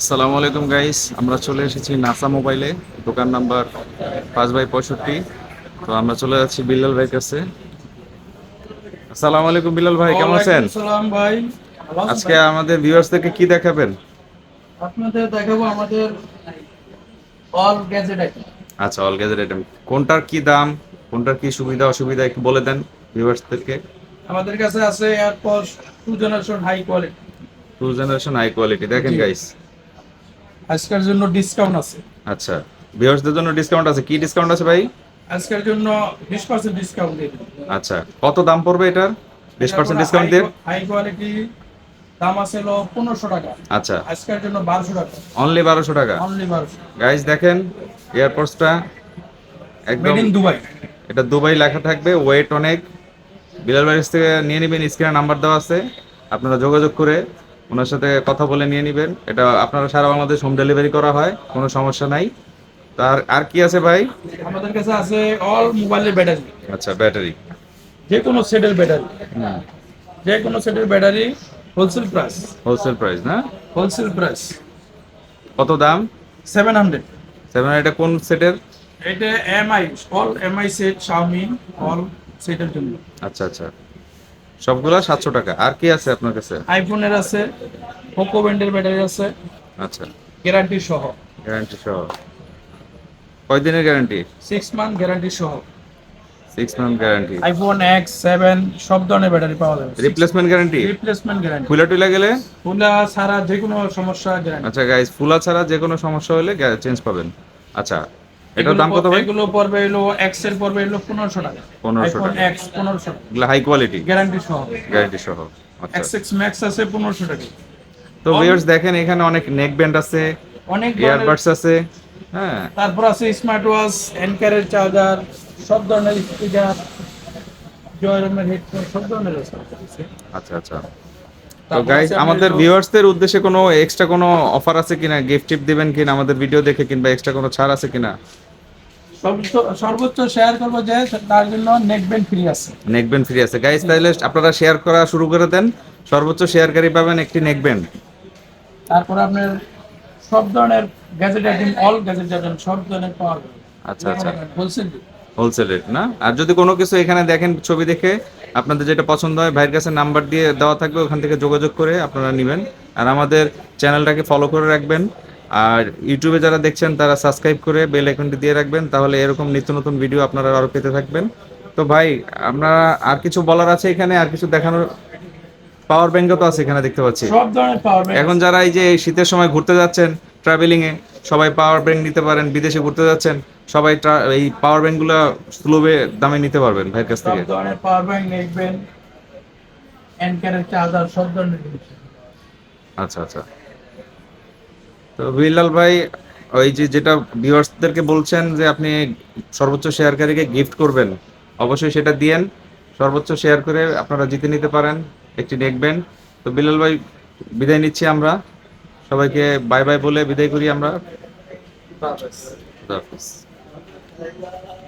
আসসালামু আলাইকুম গাইস আমরা চলে এসেছি নাসা মোবাইলে দোকান নাম্বার পাঁচ বাই পঁয়ষট্টি। তো আমরা চলে যাচ্ছি বিল্লাল ভাইয়ের কাছে। আসসালামু আলাইকুম বিল্লাল ভাই কেমন আছেন? ভাই। আজকে? আমাদের ভিউয়ার্সদেরকে কি দেখাবেন? আপনাদের দেখাবো আমাদের অল গ্যাজেট আইটেম আচ্ছা অল গ্যাজেট আইটেম কোনটার কি দাম কোনটার কি সুবিধা অসুবিধা একটু বলে দেন ভিউয়ার্সদেরকে আমাদের কাছে আছে airpod two generation high quality two generation high quality দেখেন গাইস আজকের জন্য ডিসকাউন্ট আছে। আচ্ছা ভিউয়ার্সদের জন্য ডিসকাউন্ট আছে? কি ডিসকাউন্ট আছে ভাই? আজকের জন্য বিশ পার্সেন্ট ডিসকাউন্ট দিয়ে দিন আচ্ছা কত দাম পড়বে এটার? বিশ পার্সেন্ট ডিসকাউন্ট দিয়ে? হাই কোয়ালিটি দাম আছে হলো পনেরোশো টাকা। আচ্ছা। আজকের জন্য বারোশো টাকা। অনলি বারোশো টাকা? অনলি বারোশো গাইস দেখেন এয়ারপোর্টসটা একদম মেড ইন দুবাই এটা দুবাই লেখা থাকবে ওয়েট অনেক। বিলাল বাইরেস থেকে নিয়ে নেবেন স্ক্রিনে নাম্বার দেওয়া আছে। আপনারা যোগাযোগ করে ওনার সাথে কথা বলে নিয়ে নেবেন। এটা আপনারা সারা বাংলাদেশ হোম ডেলিভারি করা হয় কোনো সমস্যা নাই। তার আর কি আছে ভাই? আমাদের কাছে আছে অল মোবাইলের ব্যাটারি আচ্ছা ব্যাটারি যে কোনো সেটের ব্যাটারি যে কোনো সেটের battery wholesale price wholesale price না? হোলসেল প্রাইস কত দাম? সেভেন হান্ড্রেড সেভেন এটা কোন সেটের এটা MI all MI set Xiaomi all সেটের জন্য। আচ্ছা আচ্ছা। সবগুলা সাতশো টাকা। আর কি আছে আপনার কাছে? আইফোনের আছে পোকো ব্যান্ডের ব্যাটারি আছে আচ্ছা। গ্যারান্টি সহ। গ্যারান্টি সহ। কয় দিনের গ্যারান্টি সিক্স মান্থ গ্যারান্টি সহ। Six month guarantee iPhone X seven সব ধরনের ব্যাটারি পাওয়া যাবে। রিপ্লেসমেন্ট গ্যারান্টি রিপ্লেসমেন্ট গ্যারান্টি ফুলা টুলা গেলে? ফুলা ছাড়া যে কোনো সমস্যা গ্যারান্টি আচ্ছা গাইস ফুলা ছাড়া যে কোনো সমস্যা হলে চেঞ্জ পাবেন। আচ্ছা এটার দাম কত ভাই? এগুলো পড়বে এলো এক্সের পড়বে এলো পনেরোশো টাকা। 1500 টাকা। এক্স পনেরোশো। টাকা এগুলো হাই কোয়ালিটি গ্যারান্টি সহ। গ্যারান্টি সহ আচ্ছা। এক্স এক্স ম্যাক্স আছে পনেরোশো টাকা। তো ভিউয়ার্স দেখেন এখানে অনেক নেক ব্যান্ড আছে অনেক ইয়ারবাডস আছে হ্যাঁ। তারপর আছে স্মার্ট ওয়াচ এনকারের চার্জার সব ধরনের স্পিকার জয়রমের হেডফোন সব ধরনের আছে। আচ্ছা আচ্ছা। তো গাইস আমাদের ভিউয়ার্সদের উদ্দেশ্যে কোনো এক্সট্রা কোনো অফার আছে কিনা? গিফট টিপ দিবেন কিনা? আমাদের ভিডিও দেখে কিংবা এক্সট্রা কোনো ছাড় আছে কিনা? সর্বোচ্চ- শেয়ার করব যে তার জন্য নেক ব্যান্ড ফ্রি আছে। নেক ব্যান্ড ফ্রি আছে। গাইস তাহলে আপনারা শেয়ার করা শুরু করে দেন। সর্বোচ্চ শেয়ারকারী পাবেন একটি নেক ব্যান্ড তারপর আপনার সব ধরনের gadget item all gadget item সব ধরনের পাওয়া যাবে। আচ্ছা আচ্ছা। বলছেন হোলসেল রেট না? আর যদি কোনো কিছু এখানে দেখেন ছবি দেখে আপনাদের যেটা পছন্দ হয় ভাইয়ের কাছে নাম্বার দিয়ে দেওয়া থাকবে ওখান থেকে যোগাযোগ করে আপনারা নেবেন। আর আমাদের চ্যানেলটাকে ফলো করে রাখবেন। আর ইউটিউবে যারা দেখছেন তারা সাবস্ক্রাইব করে বেল আইকনটি দিয়ে রাখবেন তাহলে এরকম নিত্য নতুন ভিডিও আপনারা আরও পেতে থাকবেন। তো ভাই আপনারা আর কিছু বলার আছে এখানে? আর কিছু দেখানোর? পাওয়ার ব্যাংকও তো আছে এখানে দেখতে পাচ্ছি। সব ধরনের পাওয়ার ব্যাংক এখন যারা এই যে শীতের সময় ঘুরতে যাচ্ছেন ট্রাভেলিংয়ে সবাই পাওয়ার ব্যাংক নিতে পারেন বিদেশে ঘুরতে যাচ্ছেন সবাই এই পাওয়ার ব্যাংকগুলো সুলভে দামে নিতে পারবেন ভাইয়ের কাছ থেকে। ধরনের পাওয়ার ব্যাংক নেক ব্যান্ড এনকারের চার্জার সব ধরনের আচ্ছা আচ্ছা। তো বিলাল ভাই ওই যে যেটা ভিউয়ার্সদেরকে বলছেন যে আপনি সর্বোচ্চ শেয়ারকারীকে গিফট করবেন অবশ্যই সেটা দিয়েন। সর্বোচ্চ শেয়ার করে আপনারা জিতে নিতে পারেন একটি দেখবেন। তো বিলাল ভাই বিদায় নিচ্ছি আমরা। সবাইকে বাই বাই বলে বিদায় করি আমরা। হাফেজ। Thank you.